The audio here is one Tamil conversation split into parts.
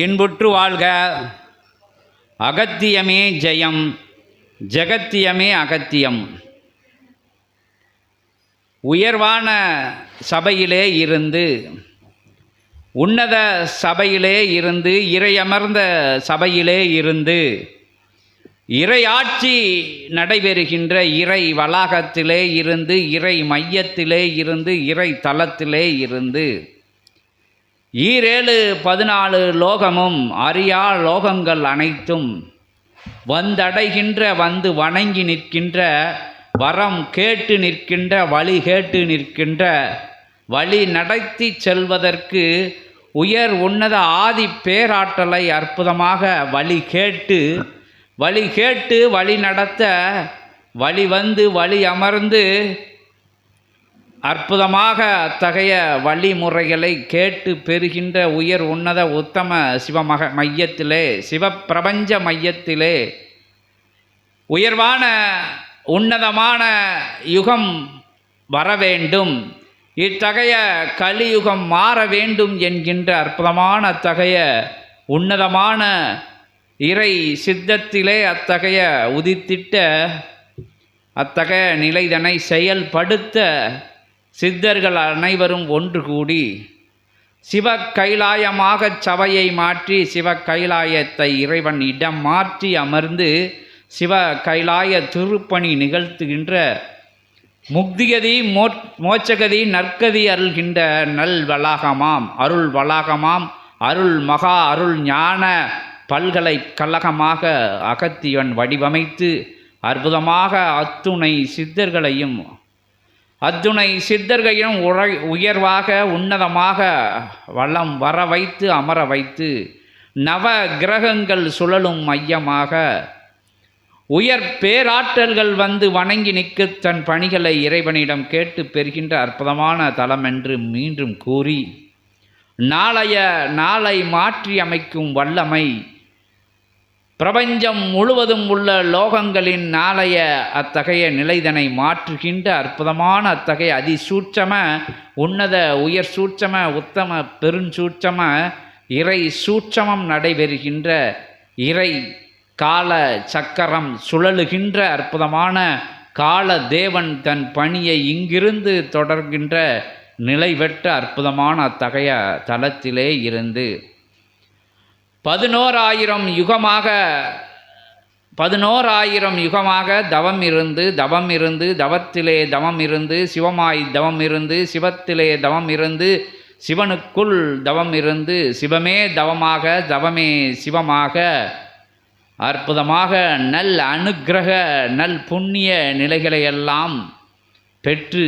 இன்புற்று வாழ்க. அகத்தியமே ஜெயம் ஜெகத்தியமே அகத்தியம். உயர்வான சபையிலே இருந்து உன்னத சபையிலே இருந்து இறையமர்ந்த சபையிலே இருந்து இறையாட்சி நடைபெறுகின்ற இறை வளாகத்திலே இருந்து இறை மையத்திலே இருந்து இறை தளத்திலே இருந்து ஈரேழு பதினாலு லோகமும் அறியா லோகங்கள் அனைத்தும் வந்தடைகின்ற வந்து வணங்கி நிற்கின்ற வரம் கேட்டு நிற்கின்ற வழி கேட்டு நிற்கின்ற வழி நடத்தி செல்வதற்கு உயர் உன்னத ஆதி பேராற்றலை அற்புதமாக வழி கேட்டு வழி கேட்டு வழி நடத்த வழி வந்து வழி அமர்ந்து அற்புதமாக அத்தகைய வழிமுறைகளை கேட்டு பெறுகின்ற உயர் உன்னத உத்தம சிவமக மையத்திலே சிவப்பிரபஞ்ச மையத்திலே உயர்வான உன்னதமான யுகம் வர வேண்டும். இத்தகைய கலியுகம் மாற வேண்டும் என்கின்ற அற்புதமான அத்தகைய உன்னதமான இறை சித்தத்திலே அத்தகைய உதித்திட்ட அத்தகைய நிலைதனை செயல்படுத்த சித்தர்கள் அனைவரும் ஒன்று கூடி சிவ கைலாயமாகச் சபையை மாற்றி சிவ கைலாயத்தை இறைவன் இடம் மாற்றி அமர்ந்து சிவ கைலாய திருப்பணி நிகழ்த்துகின்ற முக்திகதி மோ மோட்சகதி நற்கதி அருள்கின்ற நல் வளாகமாம் அருள் வளாகமாம் அருள் மகா அருள் ஞான பல்கலைக்கழகமாக அகத்தியன் வடிவமைத்து அற்புதமாக அத்துணை சித்தர்களையும் அத்துணை சித்தர்களிடம் உரை உயர்வாக உன்னதமாக வளம் வர வைத்து அமர வைத்து நவ கிரகங்கள் சுழலும் மையமாக உயர் பேராற்றல்கள் வந்து வணங்கி நிற்க தன் பணிகளை இறைவனிடம் கேட்டு பெறுகின்ற அற்புதமான தலம் என்று மீண்டும் கூறி நாளைய நாளை மாற்றி அமைக்கும் வல்லமை பிரபஞ்சம் முழுவதும் உள்ள லோகங்களின் நாளைய அத்தகைய நிலைதனை மாற்றுகின்ற அற்புதமான அத்தகைய அதிசூட்சம உன்னத உயர் சூட்சம உத்தம பெருஞ்சூட்சம இறை சூட்சமம் நடைபெறுகின்ற இறை கால சக்கரம் சுழலுகின்ற அற்புதமான கால தேவன் தன் பணியை இங்கிருந்து தொடர்கின்ற நிலைவெற்ற அற்புதமான அத்தகைய தளத்திலே இருந்து பதினோராயிரம் யுகமாக பதினோராயிரம் யுகமாக தவம் இருந்து தவம் இருந்து தவத்திலே தவம் இருந்து சிவமாய் தவம் இருந்து சிவத்திலே தவம் இருந்து சிவனுக்குள் தவம் இருந்து சிவமே தவமாக தவமே சிவமாக அற்புதமாக நல் அனுக்கிரக நல் புண்ணிய நிலைகளையெல்லாம் பெற்று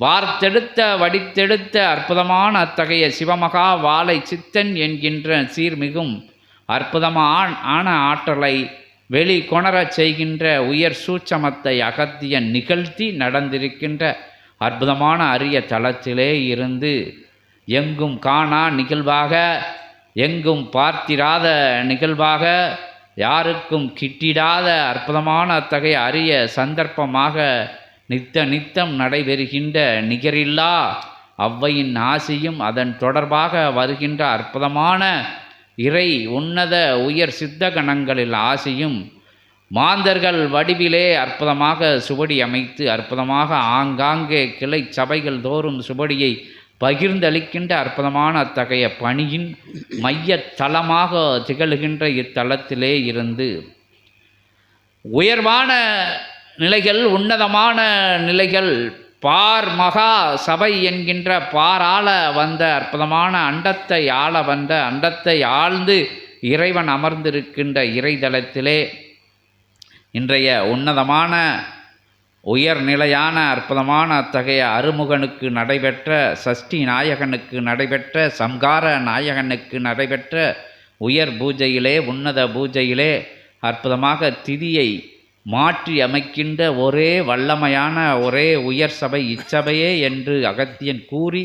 வார்த்தெடுத்த வடித்தெடுத்த அற்புதமான அத்தகைய சிவமகா வாலை சித்தன் என்கின்ற சீர்மிகும் அற்புதமான ஆன ஆற்றலை வெளி கொணரச் செய்கின்ற உயர் சூட்சமத்தை அகத்திய நிகழ்த்தி நடந்திருக்கின்ற அற்புதமான அரிய தளத்திலே இருந்து எங்கும் காணா நிகழ்வாக எங்கும் பார்த்திராத நிகழ்வாக யாருக்கும் கிட்டிடாத அற்புதமான அத்தகைய அரிய சந்தர்ப்பமாக நித்த நித்தம் நடைபெறுகின்ற நிகரில்லா. அவ்வையின் ஆசையும் அதன் தொடர்பாக வருகின்ற அற்புதமான இறை உன்னத உயர் சித்த கணங்களில் ஆசையும் மாந்தர்கள் வடிவிலே அற்புதமாக சுவடி அமைத்து அற்புதமாக ஆங்காங்கே கிளை சபைகள் தோறும் சுவடியை பகிர்ந்தளிக்கின்ற அற்புதமான அத்தகைய பணியின் மைய தளமாக திகழ்கின்ற இத்தலத்திலே இருந்து. உயர்வான நிலைகள் உன்னதமான நிலைகள். பார் மகா சபை என்கின்ற பாராள வந்த அற்புதமான அண்டத்தை ஆள வந்த அண்டத்தை ஆழ்ந்து இறைவன் அமர்ந்திருக்கின்ற இறைதளத்திலே இன்றைய உன்னதமான உயர்நிலையான அற்புதமான அத்தகைய அருமுகனுக்கு நடைபெற்ற சஷ்டி நாயகனுக்கு நடைபெற்ற சம்கார நாயகனுக்கு நடைபெற்ற உயர் பூஜையிலே உன்னத பூஜையிலே அற்புதமாக திதியை மாற்றி அமைக்கின்ற ஒரே வல்லமையான ஒரே உயர் சபை இச்சபையே என்று அகத்தியன் கூறி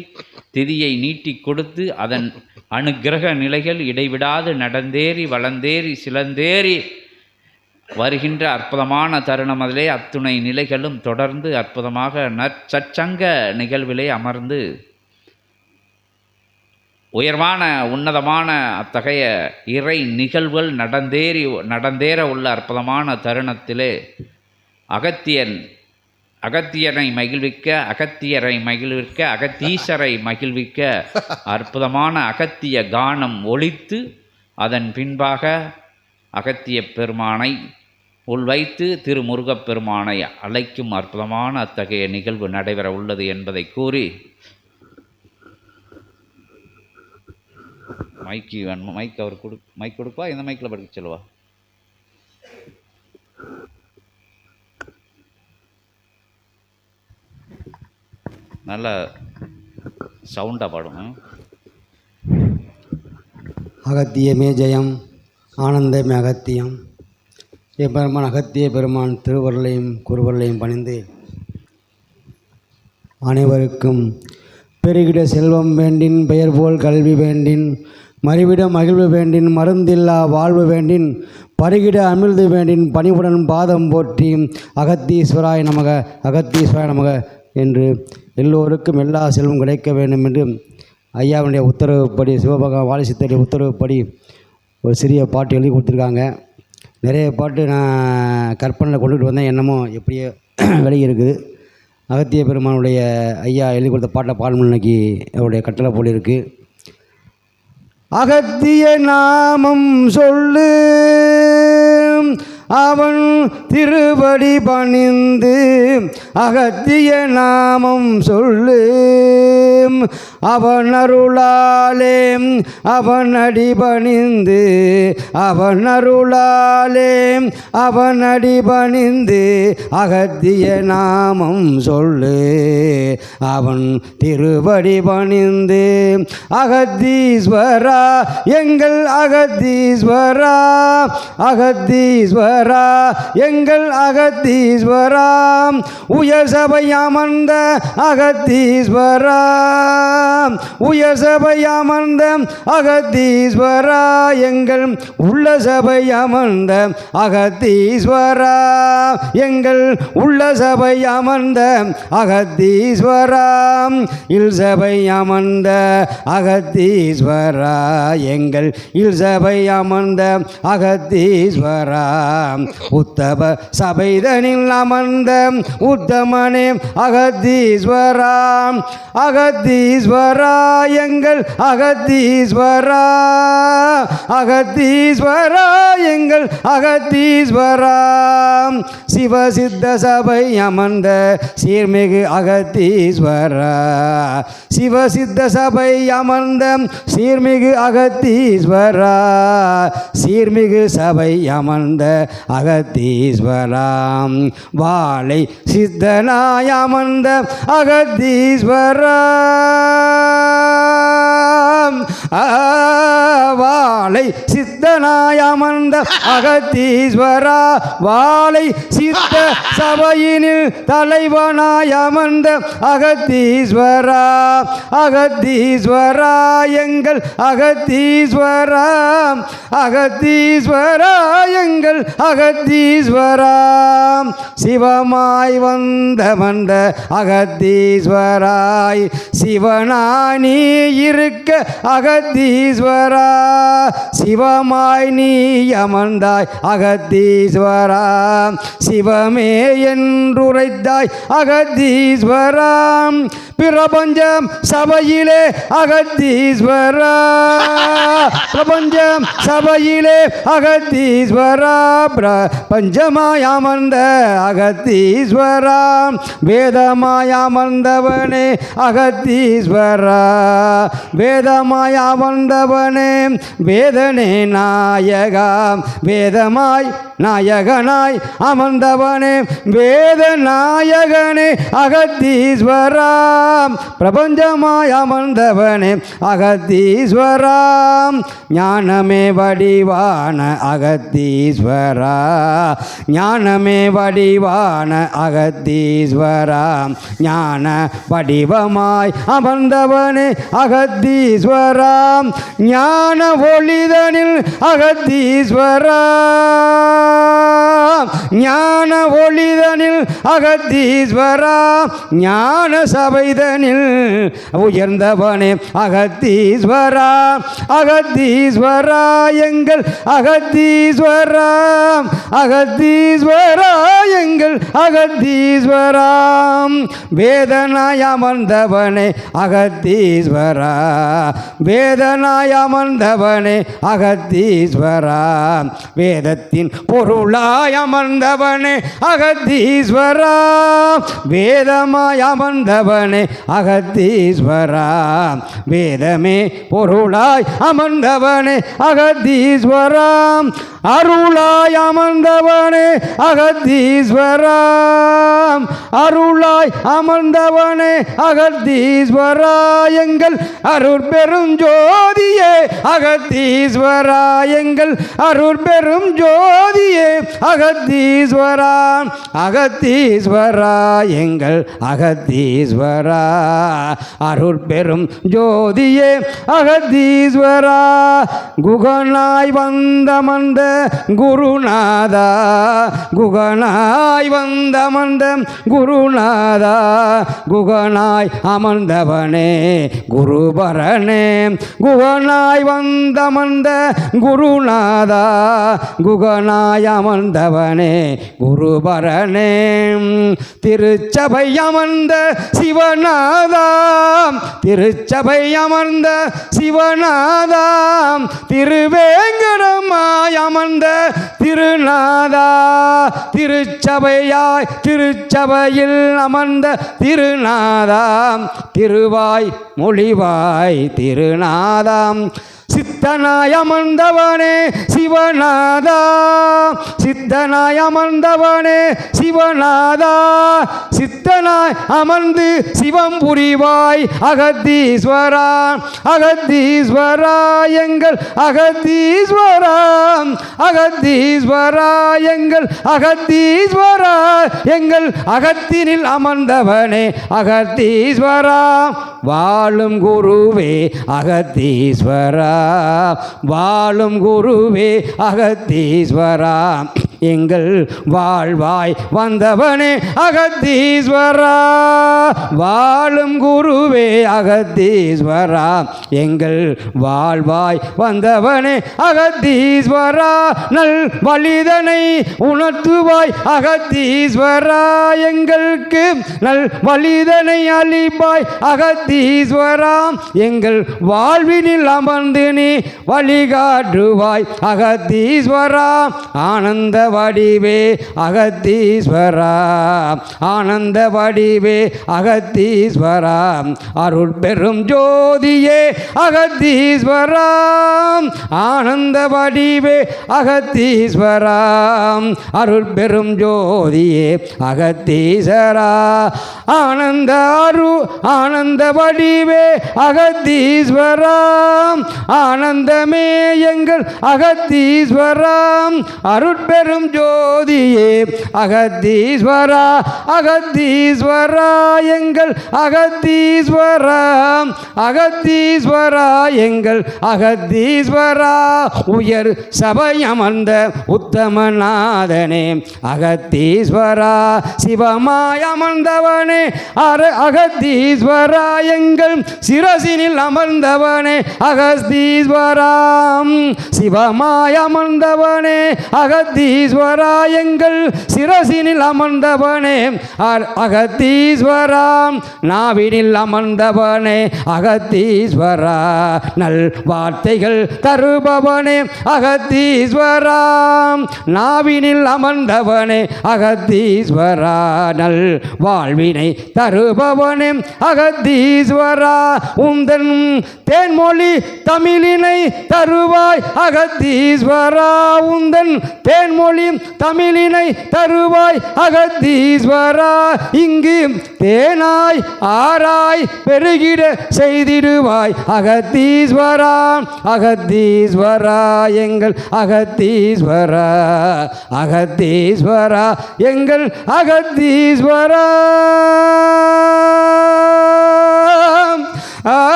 திதியை நீட்டி கொடுத்து அதன் அனுக்கிரக நிலைகள் இடைவிடாது நடந்தேறி வளர்ந்தேறி சிலந்தேறி வருகின்ற அற்புதமான தருணம் அதிலே அத்துணை நிலைகளும் தொடர்ந்து அற்புதமாக நற்சச்சங்க நிகழ்விலே அமர்ந்து உயர்வான உன்னதமான அத்தகைய இறை நிகழ்வுகள் நடந்தேறி நடந்தேற உள்ள அற்புதமான தருணத்திலே அகத்தியன் அகத்தியரை மகிழ்விக்க அகத்தியரை மகிழ்விக்க அகத்தீசரை மகிழ்விக்க அற்புதமான அகத்திய கானம் ஒழித்து அதன் பின்பாக அகத்திய பெருமானை உள்வைத்து திருமுருகப் பெருமானை அழைக்கும் அற்புதமான அத்தகைய நிகழ்வு நடைபெற உள்ளது என்பதை கூறி மைக்கு வேணுமா? மைக் அவர் கொடு மைக் கொடுப்பா? இந்த மைக்கில் படிக்க சொல்லுவா? நல்ல சவுண்டாக பாடும்? அகத்தியமே ஜெயம் ஆனந்தமே அகத்தியம். எப்பெருமான் அகத்திய பெருமான் திருவருளையும் குருவருளையும் பணிந்து அனைவருக்கும் பெருகிட செல்வம் வேண்டின் பெயர் போல் கல்வி வேண்டின் மறிவிட மகிழ்வு வேண்டின் மருந்தில்லா வாழ்வு வேண்டின் பருகிட அமிழ்து வேண்டின் பணிவுடன் பாதம் போற்றி அகத்தீஸ்வராய் நமக அகத்தீஸ்வராய் நமக என்று எல்லோருக்கும் எல்லா செல்வம் கிடைக்க வேண்டும் என்று ஐயாவினுடைய உத்தரவுப்படி சிவபகவான் வாலிசித்தருடைய உத்தரவுப்படி ஒரு சிறிய பாட்டு எழுதி கொடுத்துருக்காங்க. நிறைய பாட்டு நான் கற்பனையில் கொண்டுட்டு வந்தேன் என்னமோ எப்படியோ வெளியே இருக்குது. அகத்திய பெருமானுடைய ஐயா எழுதி கொடுத்த பாட்டை பாடணும் இன்னைக்கு அவருடைய கட்டளை போல் இருக்குது அகத்திய நாமம் சொல்லு. அவன் திருவடி பணிந்து அகத்திய நாமம் சொல்லு. அவன் அருளாலே அவன் அடி பணிந்து அவன் அருளாலே அவன் அடி பணிந்து அகத்திய நாமம் சொல்லு. அவன் திருவடி பணிந்து அகத்தீஸ்வரா எங்கள் அகத்தீஸ்வரா அகத்தீஸ்வரா எங்கள் அகத்தீஸ்வரா. உயர் சபை அமர்ந்த அகத்தீஸ்வரா. உயர் சபை அமர்ந்த அகத்தீஸ்வரா. எங்கள் உள்ள சபை அமர்ந்த அகத்தீஸ்வரா. எங்கள் உள்ள சபை அமர்ந்த அகத்தீஸ்வரா. இல் சபை அமர்ந்த அகத்தீஸ்வரா. எங்கள் இல் சபை அமர்ந்த அகத்தீஸ்வரா. உத்தப சபைதனில் அமர்ந்த உத்தமனே அகத்தீஸ்வரா அகத்தீஸ்வரா எங்கள் அகத்தீஸ்வரா. அகத்தீஸ்வரா எங்கள் அகத்தீஸ்வரா. சிவசித்த சபை அமர்ந்த சீர்மிகு அகத்தீஸ்வரா. சிவசித்த சபை அமர்ந்த சீர்மிகு அகத்தீஸ்வரா. சீர்மிகு சபை அமர்ந்த அகத்தீஸ்வராம். வாழை சித்தனாய் அமர்ந்த அகத்தீஸ்வரா. வாழை சித்தனாய் அமர்ந்த அகத்தீஸ்வரா வாழை சித்த சபையினில் தலைவனாய் அமர்ந்த அகத்தீஸ்வரா அகத்தீஸ்வரா எங்கள் அகத்தீஸ்வரா அகத்தீஸ்வரா எங்கள் அகத்தீஸ்வரா. சிவமாய் வந்த வந்த அகத்தீஸ்வராய் சிவனாய் நீ இருக்க அகத்தீஸ்வரா சிவமாய் நீ அமர்ந்தாய். அகத்தீஸ்வரா சிவமே என்றுரைத்தாய். அகத்தீஸ்வரா பிரபஞ்சம் சபையிலே அகத்தீஸ்வரா. பிரபஞ்சம் சபையிலே அகத்தீஸ்வரா பிரபஞ்சமாய் அமர்ந்த அகத்தீஸ்வரா. வேதமாய் அமர்ந்தவனே அகத்தீஸ்வரா. வேதம் வேதமாய் அமர்ந்தவனே வேதனே நாயகா வேதமாய் நாயகனாய் அமர்ந்தவனே வேத நாயகனே அகத்தீஸ்வராம். பிரபஞ்சமாய் அமர்ந்தவனே அகத்தீஸ்வராம். ஞானமே வடிவான அகத்தீஸ்வரா ஞானமே வடிவான அகத்தீஸ்வராம். ஞான வடிவமாய் அமர்ந்தவனே அகத்தீஸ்வர ஞான ஒளிதனில் அகத்தீஸ்வராம். ஞான ஒளிதனில் அகத்தீஸ்வராம். ஞான சபைதனில் உயர்ந்தவனே அகத்தீஸ்வரா அகத்தீஸ்வரா எங்கள் அகத்தீஸ்வரா அகத்தீஸ்வரா எங்கள் வேதனாய் அமர்ந்தவனே அகத்தீஸ்வரா. வேதனாய் அமர்ந்தவனே அகத்தீஸ்வரா. வேதத்தின் பொருளாய் அமர்ந்தவனே அகத்தீஸ்வரா. வேதமாய் அமர்ந்தவனே அகத்தீஸ்வரா. வேதமே பொருளாய் அமர்ந்தவனே அகத்தீஸ்வரா. அருளாய் அமர்ந்தவனே அகத்தீஸ்வராம். அருளாய் அமர்ந்தவனே அகத்தீஸ்வரா எங்கள் அருள் பெரும் ஜோதியே அகத்தீஸ்வரா எங்கள் அருள் பெரும் ஜோதியே அகத்தீஸ்வரா அகத்தீஸ்வரா எங்கள் அகத்தீஸ்வரா. அருள் பெரும் ஜோதியே அகத்தீஸ்வரா. குகனாய் வந்த மந்த குருநாதா குகனாய் வந்த மந்த குருநாதா குகனாய் அமர்ந்தவனே குருபரனே. குகனாய் வந்த மந்த குருநாதா குகனாய் அமர்ந்தவனே குருபரனே. திருச்சபை அமர்ந்த சிவநாதா திருச்சபை அமர்ந்த சிவநாதா திருவேங்கடமாய் வந்த திருநாதா திருச்சபையாய் திருச்சபையில் அமர்ந்த திருநாதாம் திருவாய் மொழிவாய் திருநாதாம் சித்தனாய் அமர்ந்தவனே சிவநாதா சித்தனாய் அமர்ந்தவனே சிவநாதா சித்தனாய் அமர்ந்து சிவம் புரிவாய் அகத்தீஸ்வரா அகத்தீஸ்வரா எங்கள் அகத்தீஸ்வரா அகத்தீஸ்வரா எங்கள் அகத்தீஸ்வரா எங்கள் அகத்தினில் அமர்ந்தவனே அகத்தீஸ்வரா வாழும் குருவே அகத்தீஸ்வரா. வாழும் குருவே அகத்தீஸ்வரா. எங்கள் வாழ்வாய் வந்தவனே அகத்தீஸ்வரா. வாழும் குருவே அகத்தீஸ்வரா. எங்கள் வாழ்வாய் வந்தவனே அகத்தீஸ்வரா. நல் வலிதனை உணர்த்துவாய் அகத்தீஸ்வரா. எங்களுக்கு நல் வலிதனை அளிப்பாய் அகத்தீஸ்வரா. எங்கள் வாழ்வினில் அமர்ந்து நீ வழிகாட்டுவாய் அகத்தீஸ்வரா. ஆனந்த வடிவே அகத்தீஸ்வரா. ஆனந்த வடிவே அகத்தீஸ்வரா. அருள் பெரும் ஜோதியே அகத்தீஸ்வரா. ஆனந்த வடிவே அகத்தீஸ்வரா. அருள் பெரும் ஜோதியே அகத்தீஸ்வரா. ஆனந்த அரு ஆனந்த வடிவே அகத்தீஸ்வராம் ஆனந்தமே எங்கள் அகத்தீஸ்வராம் அருட்பெரும் அகம் ஜோதியே அகத்தீஸ்வரா அகத்தீஸ்வரா எங்கள் அகத்தீஸ்வரா அகத்தீஸ்வரா எங்கள் அகத்தீஸ்வரா. உயர் சபை அமர்ந்த உத்தமநாதனே அகத்தீஸ்வரா. சிவமாய் அமர்ந்தவனே அர அகத்தீஸ்வரா. எங்கள் சிரசினில் அமர்ந்தவனே அகத்தீஸ்வராம் சிவமாய் அமர்ந்தவனே அகத்தீஸ்வரா எங்கள் சிரசினில் அமர்ந்தவனே. அகத்தீஸ்வரா அகத்தீஸ்வராம் நாவினில் அமர்ந்தவனே. அகத்தீஸ்வரா நல் வார்த்தைகள் தருபவனே. அகத்தீஸ்வராம் நாவினில் அமர்ந்தவனே. அகத்தீஸ்வரா நல் வாழ்வினை தருபவனே. அகத்தீஸ்வரா உந்தன் தேன்மொழி தமிழினை தருவாய். அகத்தீஸ்வரா உந்தன் தேன்மொழி தமிழினை தருவாய் அகத்தீஸ்வரா. இங்கு தேனாய் ஆராய் பெருகிட செய்திடுவாய் அகத்தீஸ்வரா. அகத்தீஸ்வரா எங்கள் அகத்தீஸ்வரா. அகத்தீஸ்வரா எங்கள் அகத்தீஸ்வரா.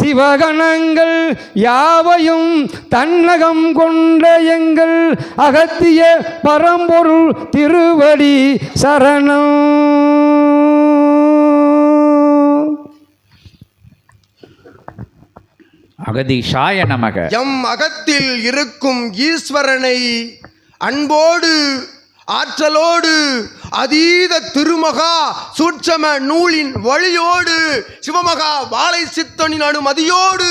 சிவகணங்கள் யாவையும் தன்னகம் கொண்ட எங்கள் அகத்திய பரம்பொருள் திருவடி சரணம். அகதீஷாய நமக. எம் அகத்தில் இருக்கும் ஈஸ்வரனை அன்போடு ஆற்றலோடு அதீத திருமகா சூட்சம நூலின் வழியோடு சிவமகா வாழை சித்தனின் அனுமதியோடு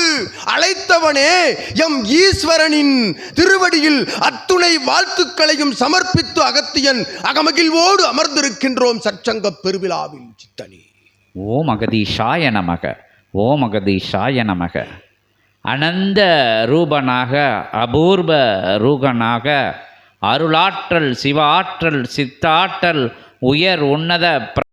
அழைத்தவனே எம் ஈஸ்வரனின் திருவடியில் அத்துணை வாழ்த்துக்களையும் சமர்ப்பித்து அகத்தியன் அகமகிழ்வோடு அமர்ந்திருக்கின்றோம் சச்சங்க பெருவிழாவில் சித்தனி. ஓம் அகதீஷாய நமக ஓம் அகதீஷாய நமக. அனந்த ரூபனாக அபூர்வ ரூபனாக அருளாற்றல் சிவ ஆற்றல் சித்தாற்றல் உயர் உன்னத